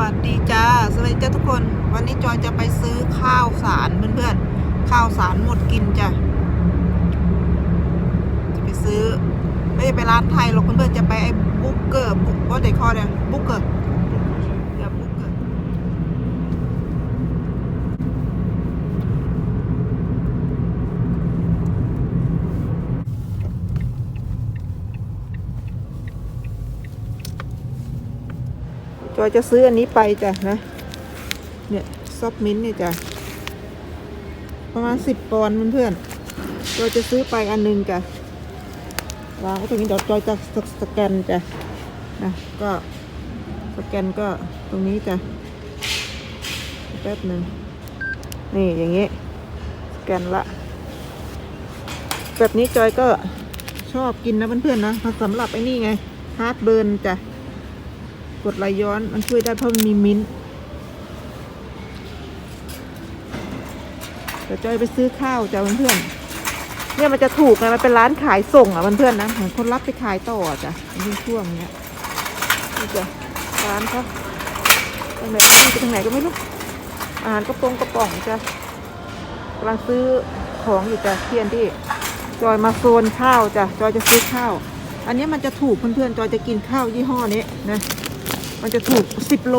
วัสดีจ้า สวัสดีจ้าทุกคน วันนี้จอยจะไปซื้อข้าวสารเพื่อนๆ ข้าวสารหมดกินจ้ะ จะไปซื้อ ไม่ได้ไปร้านไทยหรอกเพื่อนๆ จะไปไอ้บุ๊กเกอร์บุ๊กว่าเด็กคอเนี่ยบุ๊กเกอร์เดี๋ยวบุ๊กเกอร์ จอยจะซื้ออันนี้ไปจ้ะนะ เนี่ยซอฟมิ้นเนี่ยจ้ะ ประมาณสิบปอนด์เพื่อนๆจอยจะซื้อไปอันหนึงจ้ะวางไว้ตรงนี้เดี๋ยวจอยจะสสแกนจ้ะนะก็สแกนก็ตรงนี้จ้ะแป๊บหนึ่งนี่อย่างงี้สแกนละแบบนี้จอยก็ชอบกินนะเพื่อนๆนะสำหรับไอ้นี่ไงฮาร์ดเบิร์นจ้ะ กดไหลย้อนมันช่วยได้เพราะมันมีมิ้นท์เดี๋ยวจอยไปซื้อข้าวจ้ะเพื่อนๆเนี่ยมันจะถูกไงมันเป็นร้านขายส่งอะเพื่อนๆนะเหมือนคนรับไปขายต่อจ้ะในช่วงเนี้ยนี่จ้ะร้านเขาตรงไหนที่ไปทางไหนก็ไม่รู้อาหารกระโปรงกระป๋องจ้ะกำลังซื้อของอยู่จ้ะเทียนที่จอยมาโซนข้าวจ้ะจอยจะซื้อข้าว อันนี้มันจะถูกเพื่อนๆจอยจะกินข้าวยี่ห้อนี้นะ มันจะถูกสิบโล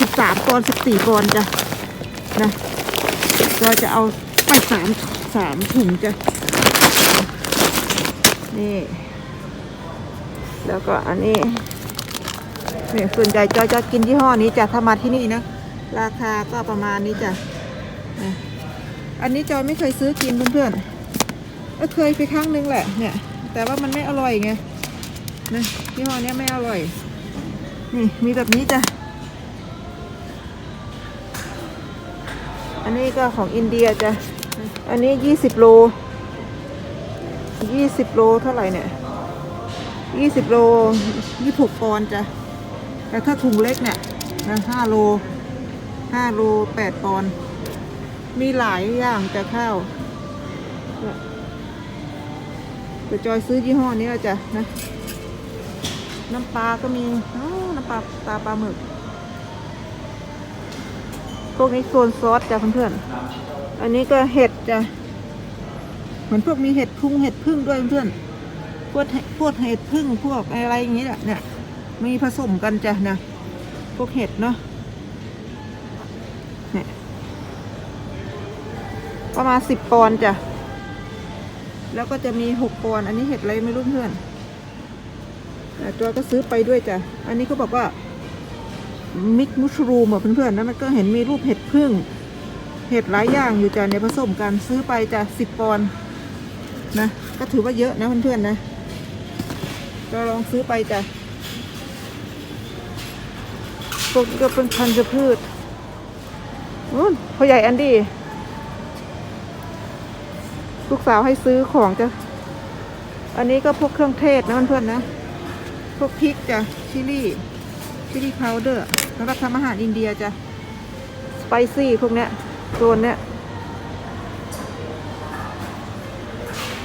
สิบสามปอนสิบสี่ปอนจ้ะนะจอยจะเอาไปสามสามถุงจ้ะนี่แล้วก็อันนี้เนี่ยส่วนใหญ่จอยจะกินยี่ห้อนี้จ้ะถ้ามาที่นี่นะ ราคาก็ประมาณนี้จ้ะนะอันนี้จอยไม่เคยซื้อกินเพื่อนๆก็เคยไปครั้งนึงแหละเนี่ย แต่ว่ามันไม่อร่อยไงนะยี่ห้อนี้ไม่อร่อย นี่มีแบบนี้จ้ะ อันนี้ก็ของอินเดียจ้ะ อันนี้ยี่สิบโลยี่สิบโลเท่าไหร่เนี่ยยี่สิบโลยี่หกปอนด์จ้ะ แต่ถ้าถุงเล็กเนี่ยนะห้าโลห้าโลแปดปอนด์มีหลายอย่างจะข้าวแต่จอยซื้อยี่ห้อนี้ละจ้ะนะ น้ำปลาก็มีอ๋อ ปลาตาปลาหมึก พวกนี้โซนซอสจ้ะเพื่อนๆ อันนี้ก็เห็ดจ้ะ เหมือนพวกมีเห็ดพุงเห็ดพึ่งด้วยเพื่อน พวกพวกเห็ดพึ่งพวกอะไรอย่างนี้แหละเนี่ย มีผสมกันจ้ะนะพวกเห็ดเนาะเนี่ยประมาณสิบปอนจ้ะ แล้วก็จะมีหกปอน อันนี้เห็ดอะไรไม่รู้เพื่อน ต่จอยก็ซื้อไปด้วยจ้ะ อันนี้เขาบอกว่ามิกมุชรูมอะเพื่อนๆนะมันก็เห็นมีรูปเห็ดพึ่ง เห็ดหลายอย่างอยู่จ้ะในผสมกันซื้อไปจ้ะสิบปอนด์นะ ก็ถือว่าเยอะนะเพื่อนๆนะ ก็ลองซื้อไปจ้ะพวกก็เป็นพันธุ์พืชนู้นพ่อใหญ่อันดี้ลูกสาวให้ซื้อของจ้ะ อันนี้ก็พวกเครื่องเทศนะเพื่อนๆนะ พวกพริกจ้ะชิลี่ชิลี่พาวเดอร์สำหรับทำอาหารอินเดียจ้ะสไปซี่พวกเนี้ยโซนเนี้ย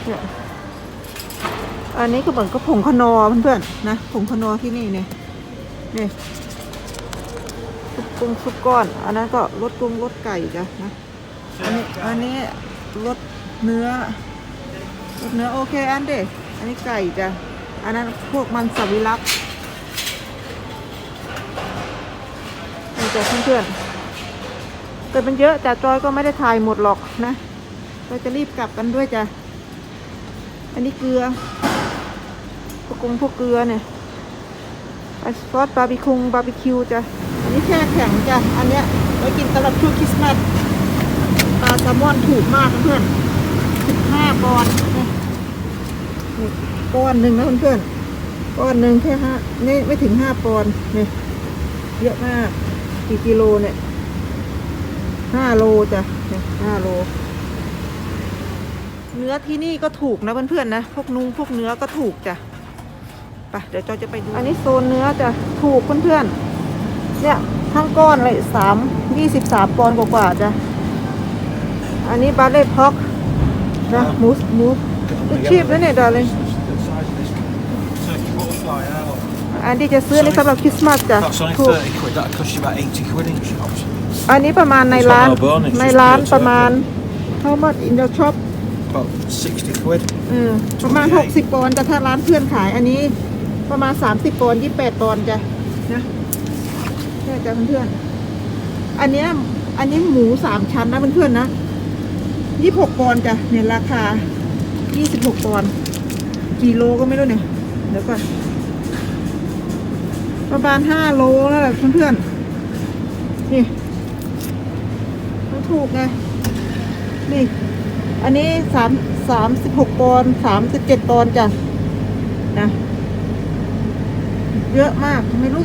เนี่ยอันนี้ก็เหมือนกับผงขนอเพื่อนๆนะผงขนอที่นี่เนี่ยนี่ซุปกุ้งซุปก้อน อันนั้นก็รสกุ้งรสไก่จ้ะนะอันนี้อันนี้รสเนื้อรสเนื้อโอเคอันเดอันนี้ไก่จ้ะ อันนั้นพวกมันสวิรักนี่จ้ะเพื่อนๆแต่มันเยอะแต่จอยก็ไม่ได้ถ่ายหมดหรอกนะเราจะรีบกลับกันด้วยจ้ะ อันนี้เกลือพวกกงพวกเกลือเนี่ยไอซอสบาร์บีคุงบาร์บีคิวจ้ะ อันนี้แช่แข็งจ้ะ อันเนี้ยไว้กินสำหรับช่วงคริสต์มาสปลาแซลมอนถูกมากเพื่อนสิบห้าปอนด์นี่ ก้อนหนึ่งนะเพื่อนๆก้อนหนึ่งแค่ห้านี่ไม่ถึงห้าปอนด์เนี่ยเยอะมากกี่กิโลเนี่ยห้าโลจ้ะเนี่ยห้าโล เนื้อที่นี่ก็ถูกนะเพื่อนๆนะพวกนุงพวกเนื้อก็ถูกจ้ะไปเดี๋ยวจอจะไปดู อันนี้โซนเนื้อจ้ะถูกเพื่อนๆ เนี่ยทั้งก้อนเลยสามยี่สิบสามปอนด์กว่าๆจ้ะ อันนี้บาร์เล่พ็อกนะหมูหมูชีพแล้วเนี่ยดาเลย อันอันที่จะซื้อในสำหรับคริสต์มาสจ้ะ That's only ถูก 30 quid. That cost you about 80 quid in shops. อันนี้ประมาณในร้าน It's not our bonus, ใน it's ร้าน pure ประมาณ how much in the shop About 60 quid. อืมประมาณ60ปอนด์แต่ถ้าร้านเพื่อนขายอันนี้ประมาณ 30ปอนด์28ปอนด์จ้ะนะใช่จ้ะเพื่อนๆอันเนี้ยอันนี้หมูสามชั้นนะเพื่อนๆนะ26ปอนด์จ้ะเนี่ยราคา 26ปอนด์กี่โลก็ไม่รู้เนี่ยเดี๋ยวก่อน ประมาณ5โลแล้วแหละเพื่อนๆ นี่มันถูกไง นี่ อันนี้สามสามสิบหกปอนสามสิบเจ็ดปอนจ้ะนะเยอะมาก ไม่รู้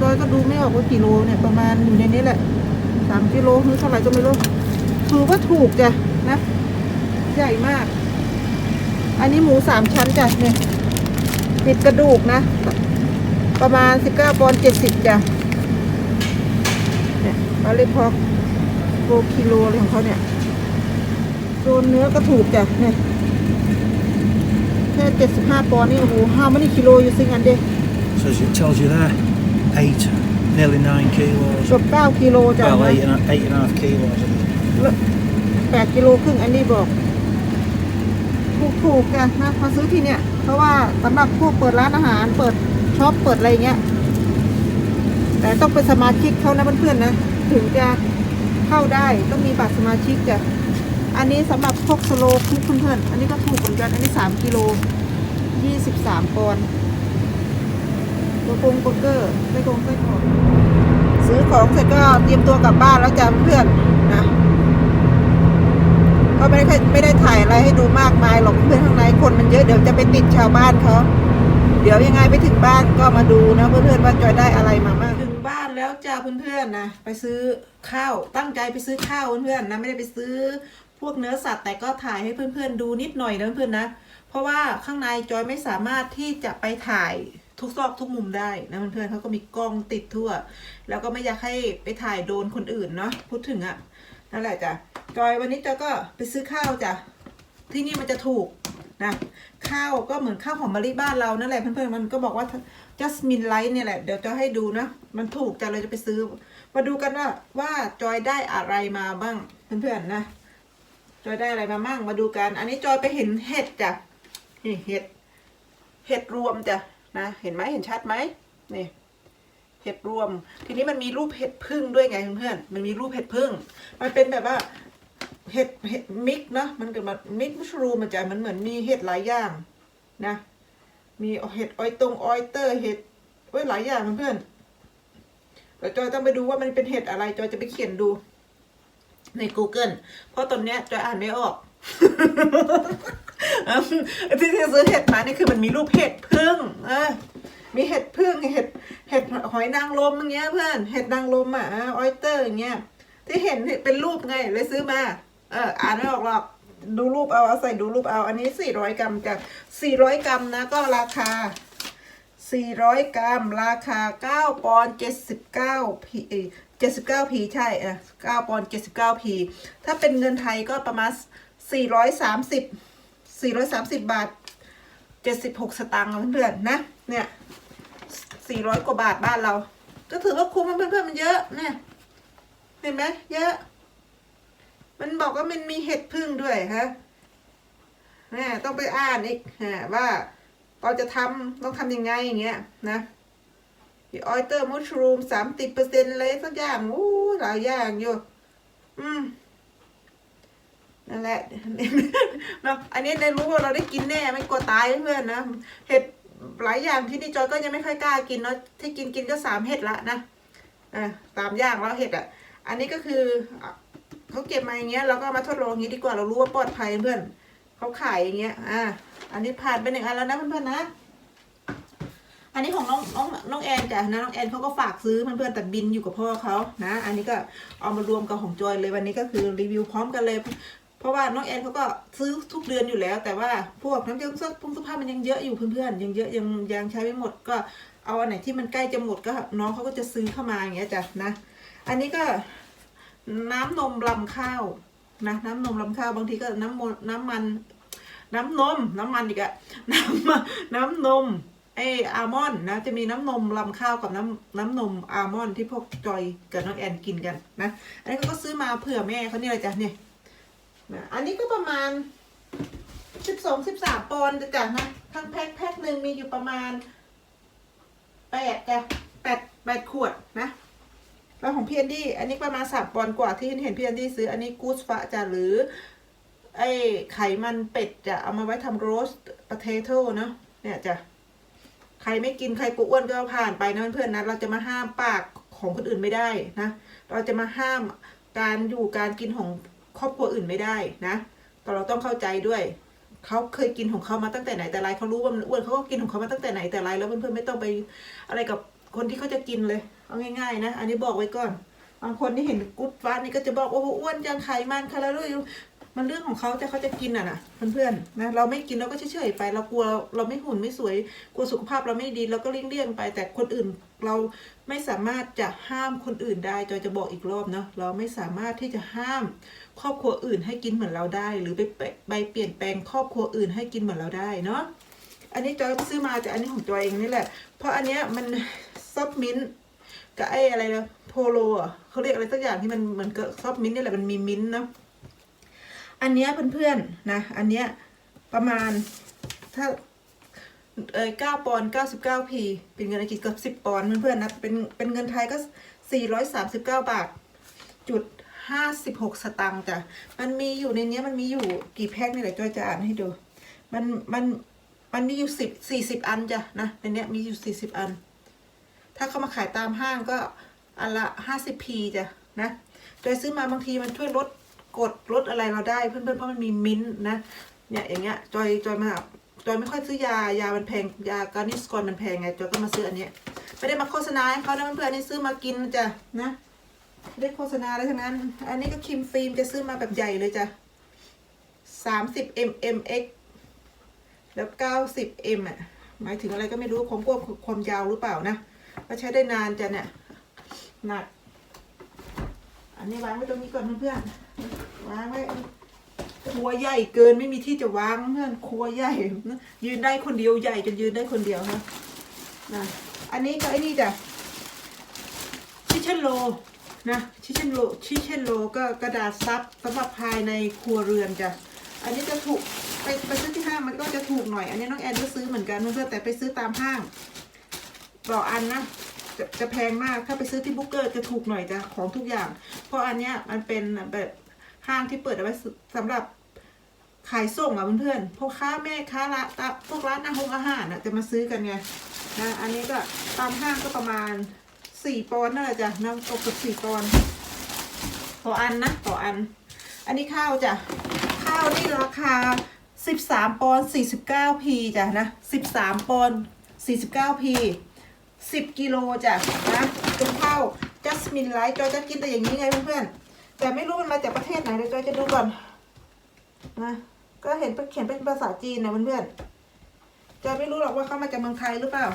จอยก็ดูไม่ออกว่ากี่โลเนี่ย ประมาณอยู่ในนี้แหละสามกิโลหรือเท่าไหร่ก็ไม่รู้ถือว่าถูกจ้ะนะ ใหญ่มาก อันนี้หมูสามชั้นจ้ะเนี่ยติดกระดูกนะ ประมาณสิบเก้าปอนด์เจ็ดสิบจ้ะเนี่ยบาเลพอกโลกิโลอะไรของเขาเนี่ยโซนเนื้อก็ถูกจ้ะเนี่ยแค่เจ็ดสิบห้าปอนด์นี่โอ้โหห้ามันนี่กิโลอยู่ซิงอันเด So as it tells you there, 8, nearly 9 kilos. เกือบเก้ากิโลจ้ะ Well, นะ eight and, a, eight and a half kilos. แปดกิโลครึ่งอันนี้บอก ถูกถูกจ้ะนะมาซื้อที่เนี่ย เพราะว่าสำหรับพวกเปิดร้านอาหารเปิด ช็อปเปิดอะไรเงี้ย แต่ต้องเป็นสมาชิกเขานะเพื่อนๆนะ ถึงจะเข้าได้ต้องมีบัตรสมาชิกจ้ะอันนี้สำหรับพวกสโลคุกเพื่อนๆอันนี้ก็ถูกเหมือนกัน อันนี้สามกิโลยี่สิบสามปอนด์ตัวกงโปเกอร์ไส้กรงไส้กรอกซื้อของเสร็จก็เตรียมตัวกลับบ้านแล้วจ้ะเพื่อนนะ ก็ไม่ได้ไม่ได้ถ่ายอะไรให้ดูมากมายหรอกเพื่อนข้างในคนมันเยอะเดี๋ยวจะไปติดชาวบ้านเขา เดี๋ยวยังไงไปถึงบ้านก็มาดูนะเพื่อนๆว่าจอยได้อะไรมาบ้างถึงบ้านแล้วจ้าเพื่อนๆนะไปซื้อข้าวตั้งใจไปซื้อข้าวเพื่อนๆนะไม่ได้ไปซื้อพวกเนื้อสัตว์แต่ก็ถ่ายให้เพื่อนๆดูนิดหน่อยนะเพื่อนๆนะ เพราะว่าข้างในจอยไม่สามารถที่จะไปถ่ายทุกซอกทุกมุมได้นะเพื่อนๆเขาก็มีกล้องติดทั่ว แล้วก็ไม่อยากให้ไปถ่ายโดนคนอื่นเนาะพูดถึงอะนั่นแหละจ้ะจอยวันนี้จอยก็ไปซื้อข้าวจ้ะที่นี่มันจะถูก นะข้าวก็เหมือนข้าวหอมมะลิบ้านเรานั่นแหละเพื่อนๆมันก็บอกว่าจัสมินไลท์เนี่ยแหละเดี๋ยวจะให้ดูนะ มันถูกจะเลยจะไปซื้อ มาดูกันว่าว่าจอยได้อะไรมาบ้างเพื่อนๆนะ จอยได้อะไรมาบ้างมาดูกัน อันนี้จอยไปเห็นเห็ดจ้ะนี่เห็ดเห็ดรวมจ้ะนะเห็นไหมเห็นชัดไหมนี่เห็ดรวม ทีนี้มันมีรูปเห็ดพึ่งด้วยไงเพื่อนๆมันมีรูปเห็ดพึ่ง มันเป็นแบบว่า เห็ดเห็ดมิกเนาะมันเกิดมามิกมัชรูมมันจะมันเหมือนมีเห็ดหลายอย่างนะ มีเห็ดออยตรงออยเตอร์เห็ดไว้ยหลายอย่างเพื่อนเดี๋ยวจอยต้องไปดูว่ามันเป็นเห็ดอะไร จอยจะไปเขียนดู ใน Google เพราะตอนเนี้ยจอยอ่านไม่ออกที่ซื้อเห็ดมานี่คือมันมีรูปเห็ดพึ่งเออมีเห็ดพึ่งเห็ดเห็ดหอยนางรมอย่างเงี้ยเพื่อน เห็ดนางรมอะออยเตอร์อย่างเงี้ยที่เห็นเป็นรูปไงเลยซื้อมา เอออ่านไม่ออกหรอกดูรูปเอาเอาใส่ดูรูปเอา อันนี้สี่ร้อยกรัมจากสี่ร้อยกรัมนะก็ราคาสี่ร้อยกรัม ราคาเก้าปอนเจ็ดสิบเก้าพีเจ็ดสิบเก้าพีใช่เออเก้าปอนเจ็ดสิบเก้าพีถ้าเป็นเงินไทยก็ประมาณสี่ร้อยสามสิบสี่ร้อยสามสิบบาทเจ็ดสิบหกสตางค์เพื่อนๆนะ เนี่ยสี่ร้อยกว่าบาทบ้านเรา ก็ถือว่าคุ้มเพื่อนๆมันเยอะเนี่ยเห็นไหมเยอะ มันบอกว่ามันมีเห็ดพึ่งด้วยฮะนี่ต้องไปอ่านอีกฮะว่าตอนจะทำต้องทำยังไงอย่างเงี้ยนะออยเตอร์มัชรูมสามสิบเปอร์เซ็นต์เลยสักอย่างอู้หลายอย่างอยู่ อืมนั่นแหละเนาะอันนี้ได้รู้ว่าเราได้กินแน่ไม่กลัวตายเพื่อนนะเห็ดหลายอย่างที่นี่จอยก็ยังไม่ค่อยกล้ากินเนาะที่กินกินก็สามเห็ดละนะอะตามอย่างแล้วเห็ดอะ อันนี้ก็คือ เขาเก็บมาอย่างเงี้ยเราก็มาทดลองอย่างงี้ดีกว่าเรารู้ว่าปลอดภัยเพื่อนเขาขายอย่างเงี้ย อะอันนี้ผ่านไปหนึ่งอันแล้วนะเพื่อนๆนะ อันนี้ของน้องน้องน้องแอนจ้ะนะน้องแอนเขาก็ฝากซื้อเพื่อนๆแต่บินอยู่กับพ่อเขานะ อันนี้ก็เอามารวมกับของจอยเลยวันนี้ก็คือรีวิวพร้อมกันเลย เพราะว่าน้องแอนเขาก็ซื้อทุกเดือนอยู่แล้ว แต่ว่าพวกน้ำเกลือเสื้อผงเสื้อผ้ามันยังเยอะอยู่เพื่อนๆยังเยอะยังยังใช้ไม่หมดก็เอาอันไหนที่มันใกล้จะหมดก็น้องเขาก็จะซื้อเข้ามาอย่างเงี้ยจ้ะนะ อันนี้ก็ น้ำนมลำข้าวนะน้ำนมลำข้าวบางทีก็น้ำมน้ำมัน น้ำนม น้ำมันอีกอะน้ำน้ำนมไออาร์มอนนะจะมีน้ำนมลำข้าวกับน้ำน้ำนมอาร์มอนที่พวกจอยกับน้องแอนกินกันนะอันนี้เขาก็ซื้อมาเผื่อแม่เขาเนี่ยเลยจ้ะเนี่ยอันนี้ก็ประมาณสิบสองสิบสามปอนด์จ้ะนะทั้งแพ็คแพ็คหนึ่งมีอยู่ประมาณแปดจ้ะแปดแปดขวดนะ แล้วของพี่แอนดี้อันนี้ประมาณสามปอนกว่าที่เห็นพี่แอนดี้ซื้ออันนี้กูสฟะจ้ะหรือ ไอ้ไขมันเป็ดจะเอามาไว้ทำโรสต์ป t เทโต้เนาะเนี่ยจะใครไม่กินใครกลัวอ้วนก็ผ่านไปนะเพื่อนๆนะเราจะมาห้ามปากของคนอื่นไม่ได้นะ เราจะมาห้ามการอยู่การกินของครอบครัวอื่นไม่ได้นะแต่เราต้องเข้าใจด้วยเขาเคยกินของเขามาตั้งแต่ไหนแต่ไรเขารู้ว่ามันอ้วนเขาก็กินของเขามาตั้งแต่ไหนแต่ไรแล้วเพื่อนๆไม่ต้องไปอะไรกับคนที่เขาจะกินเลย เอาง่ายๆนะ อันนี้บอกไว้ก่อน บางคนที่เห็นกุ๊ดฟ้านี่ก็จะบอกว่าโอ้โหอ้วนจังไขมันแคลอรี่มันเรื่องของเขาจะเขาจะกินอะนะเพื่อนๆนะเราไม่กินเราก็เฉยๆไป เรากลัวเราไม่หุ่นไม่สวย กลัวสุขภาพเราไม่ดีเราก็เลี่ยงๆไป แต่คนอื่นเราไม่สามารถจะห้ามคนอื่นได้จอยจะบอกอีกรอบเนาะเราไม่สามารถที่จะห้าม ครอบครัวอื่นให้กินเหมือนเราได้ หรือไปไปเปลี่ยนแปลงครอบครัวอื่นให้กินเหมือนเราได้เนาะอันนี้จอยซื้อมาจากอันนี้ของจอยเองนี่แหละ เพราะอันเนี้ยมันซอฟมิ้นท์ กับไอ้อะไรนะโพโลอะเขาเรียกอะไรสักอย่างที่มันเหมือนกับซอฟมิ้นนี่แหละมันมีมิ้นเนาะอันเนี้ยเพื่อนๆนะอันเนี้ยประมาณถ้าเออเก้าปอนด์เก้าสิบเก้าพีเป็นเงินอังกฤษเกือบสิบปอนด์เพื่อนๆนะเป็นเป็นเงินไทยก็สี่ร้อยสามสิบเก้าบาทจุดห้าสิบหกสตางค์จ้ะมันมีอยู่ในเนี้ยมันมีอยู่กี่แพ็คนี่แหละจอยจะอ่านให้ดู มันมันมันมีอยู่สิบสี่สิบอันจ้ะนะในเนี้ยมีอยู่สี่สิบอัน ถ้าเขามาขายตามห้างก็อันละห้าสิบพีจ้ะนะโดยซื้อมาบางทีมันช่วยลดกดลดอะไรเราได้เพื่อนๆเพราะมันมีมิ้นท์นะเนี่ยอย่างเงี้ยจอยจอยมาจอยไม่ค่อยซื้อยายามันแพงยาการนิสกอนมันแพงไงจอยก็มาซื้ออันเนี้ยไม่ได้มาโฆษณาให้เขานะเพื่อนๆนนี้ซื้อมากินจ้ะนะไม่ได้โฆษณาอะไรทั้งนั้น อันนี้ก็ครีมฟิล์มจะซื้อมาแบบใหญ่เลยจ้ะสามสิบ mmx แล้วเก้าสิบ m อะหมายถึงอะไรก็ไม่รู้ความกว้างความยาวหรือเปล่านะ ก็ใช้ได้นานจ้ะเนี่ยหนัก อันนี้วางไว้ตรงนี้ก่อนเพื่อนๆวางไว้ครัวใหญ่เกินไม่มีที่จะวางเพื่อนครัวใหญ่ ยืนได้คนเดียวใหญ่จนยืนได้คนเดียวนะนะอันนี้ก็ไอ้นี่จ้ะชิเชนโลนะชิเชนโลชิเชนโลก็กระดาษซับสำหรับภายในครัวเรือนจ้ะอันนี้จะถูกไปไปซื้อที่ห้างมันก็จะถูกหน่อย อันนี้น้องแอนก็ซื้อเหมือนกันเพื่อนๆแต่ไปซื้อตามห้าง ต่ออันนะจะจะแพงมากถ้าไปซื้อที่บุ๊กเกอร์จะถูกหน่อยจ้ะของทุกอย่าง เพราะอันเนี้ยมันเป็นแบบห้างที่เปิดเอาไว้สำหรับขายส่งอะเพื่อนๆพวกค้าแม่ค้าละตาพวกร้านอาหารอาหารน่ะจะมาซื้อกันไงนะอันนี้ก็ตามห้างก็ประมาณสี่ปอนด์นั่นแหละจ้ะนะตกกับสี่ปอนด์ต่ออันนะต่ออัน อันนี้ข้าวจ้ะข้าวนี่ราคาสิบสามปอนด์สี่สิบเก้าพีจ้ะนะสิบสามปอนด์สี่สิบเก้าพี สิบกิโลจ้ะนะเป็นข้าวจัสมินไลท์จอยจะกินแต่อย่างนี้ไงเพื่อนๆแต่ไม่รู้มันมาจากประเทศไหนเดี๋ยวจอยจะดูก่อนนะก็เห็นเขียนเป็นภาษาจีนนะเพื่อนๆจอยไม่รู้หรอกว่าเขามาจากเมืองไทยหรือเปล่า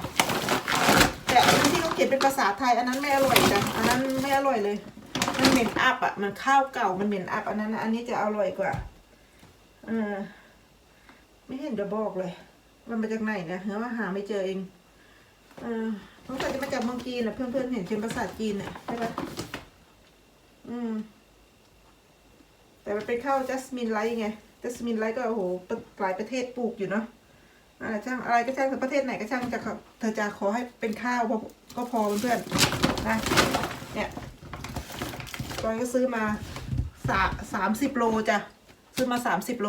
แต่อันที่เขาเขียนเป็นภาษาไทย อันนั้นไม่อร่อยจ้ะอันนั้นไม่อร่อยเลยมันเหม็นอับอะมันข้าวเก่ามันเหม็นอับอันนั้นอันนี้จะอร่อยกว่าเออไม่เห็นจะบอกเลย มันมาจากไหนนะเฮ้ยว่าหาไม่เจอเอง เออ สงสัยจะมาจากเมืองจีนนะเพื่อนๆเห็นเป็นภาษาจีนเนี่ยใช่ปะอืม แต่มันเป็นข้าวจัสมินไลท์ไงจัสมินไลท์ก็โอ้โหหลายประเทศปลูกอยู่เนาะอะไรช่างอะไรก็ช่างประเทศไหนก็ช่างจะเธอจะขอให้เป็นข้าวพอก็พอเพื่อนๆนะเนี่ยจอยก็ซื้อมาสาสามสิบโลจ้ะซื้อมาสามสิบโล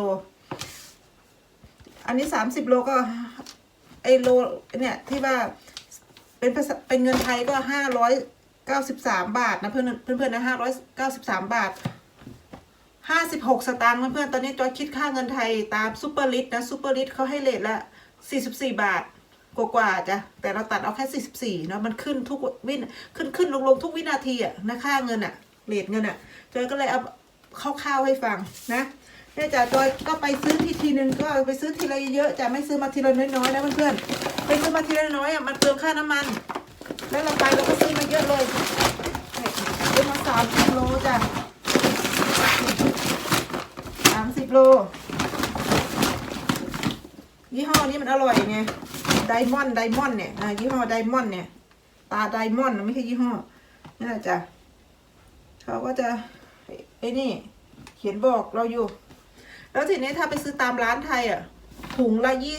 อันนี้สามสิบโลก็ไอโลเนี่ยที่ว่า เป็นภาษาเป็นเงินไทยก็ห้าร้อยเก้าสิบสามบาทนะเพื่อนเพื่อนเพื่อนๆนะห้าร้อยเก้าสิบสามบาทห้าสิบหกสตางค์เพื่อนตอนนี้จอยคิดค่าเงินไทยตามซูเปอร์ลิตนะซูเปอร์ลิตเขาให้เลทละสี่สิบสี่บาทกว่าๆจ้ะแต่เราตัดเอาแค่สี่สิบสี่เนาะมันขึ้นทุกวินขึ้นขึ้นลงลงทุกวินาทีอะนะค่าเงินอะเลทเงินอะจอยก็เลยเอาคร่าวๆให้ฟังนะ เนี่ยจ้ะจอยก็ไปซื้อทีทีนึงก็ไปซื้อทีละเยอะๆจะไม่ซื้อมาทีละน้อยๆนะเพื่อนๆไปซื้อมาทีละน้อยๆอะมันเปลืองค่าน้ำมัน แล้วเราไปเราก็ซื้อมาเยอะเลยซื้อมาสามสิบโลจ้ะสามสิบโลยี่ห้อนี้มันอร่อยไงไดมอนด์ไดมอนด์เนี่ยนะยี่ห้อไดมอนด์เนี่ย ตาไดมอนด์ไม่ใช่ยี่ห้อนี่แหละจ้ะเขาก็จะไอ้นี่ เขียนบอกเราอยู่ แล้วทีนี้ถ้าไปซื้อตามร้านไทยอะถุงละยี่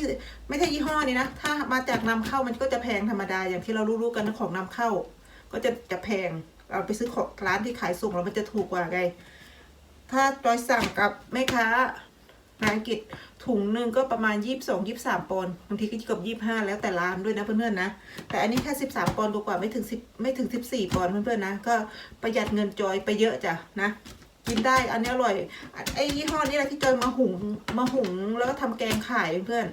ไม่ใช่ยี่ห้อนี้นะ ถ้ามาจากนำเข้ามันก็จะแพงธรรมดาอย่างที่เรารู้ๆกันนะของนำเข้า ก็จะจะแพงเราไปซื้อของร้านที่ขายส่งแล้วมันจะถูกกว่าไง ถ้าจอยสั่งกับแม่ค้าในอังกฤษถุงหนึ่งก็ประมาณยี่สิบสองยี่สิบสามปอนด์บางทีก็เกือบยี่สิบห้าแล้วแต่ร้านด้วยนะเพื่อนๆนะ แต่อันนี้แค่สิบสามปอนด์กว่าไม่ถึงสิบไม่ถึงสิบสี่ปอนด์เพื่อนๆนะ ก็ประหยัดเงินจอยไปเยอะจ้ะนะ กินได้อันนี้อร่อยไอ้ยี่ห้อนี้แหละที่จอยมาหุงมาหุงแล้วก็ทำแกงขายเพื่อน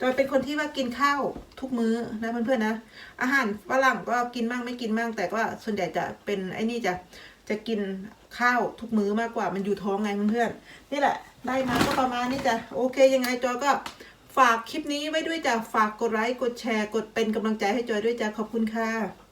จอยเป็นคนที่ว่ากินข้าวทุกมื้อนะเพื่อนๆนะ อาหารฝรั่งก็กินมั่งไม่กินมั่งแต่ก็ส่วนใหญ่จะเป็นไอ้นี่จะจะกินข้าวทุกมื้อมากกว่ามันอยู่ท้องไงเพื่อนๆนี่แหละ ได้มาก็ประมาณนี้จ้ะโอเคยังไงจอยก็ฝากคลิปนี้ไว้ด้วยจ้ะฝากกดไลค์กดแชร์ กดเป็นกำลังใจให้จอยด้วยจ้ะขอบคุณค่ะ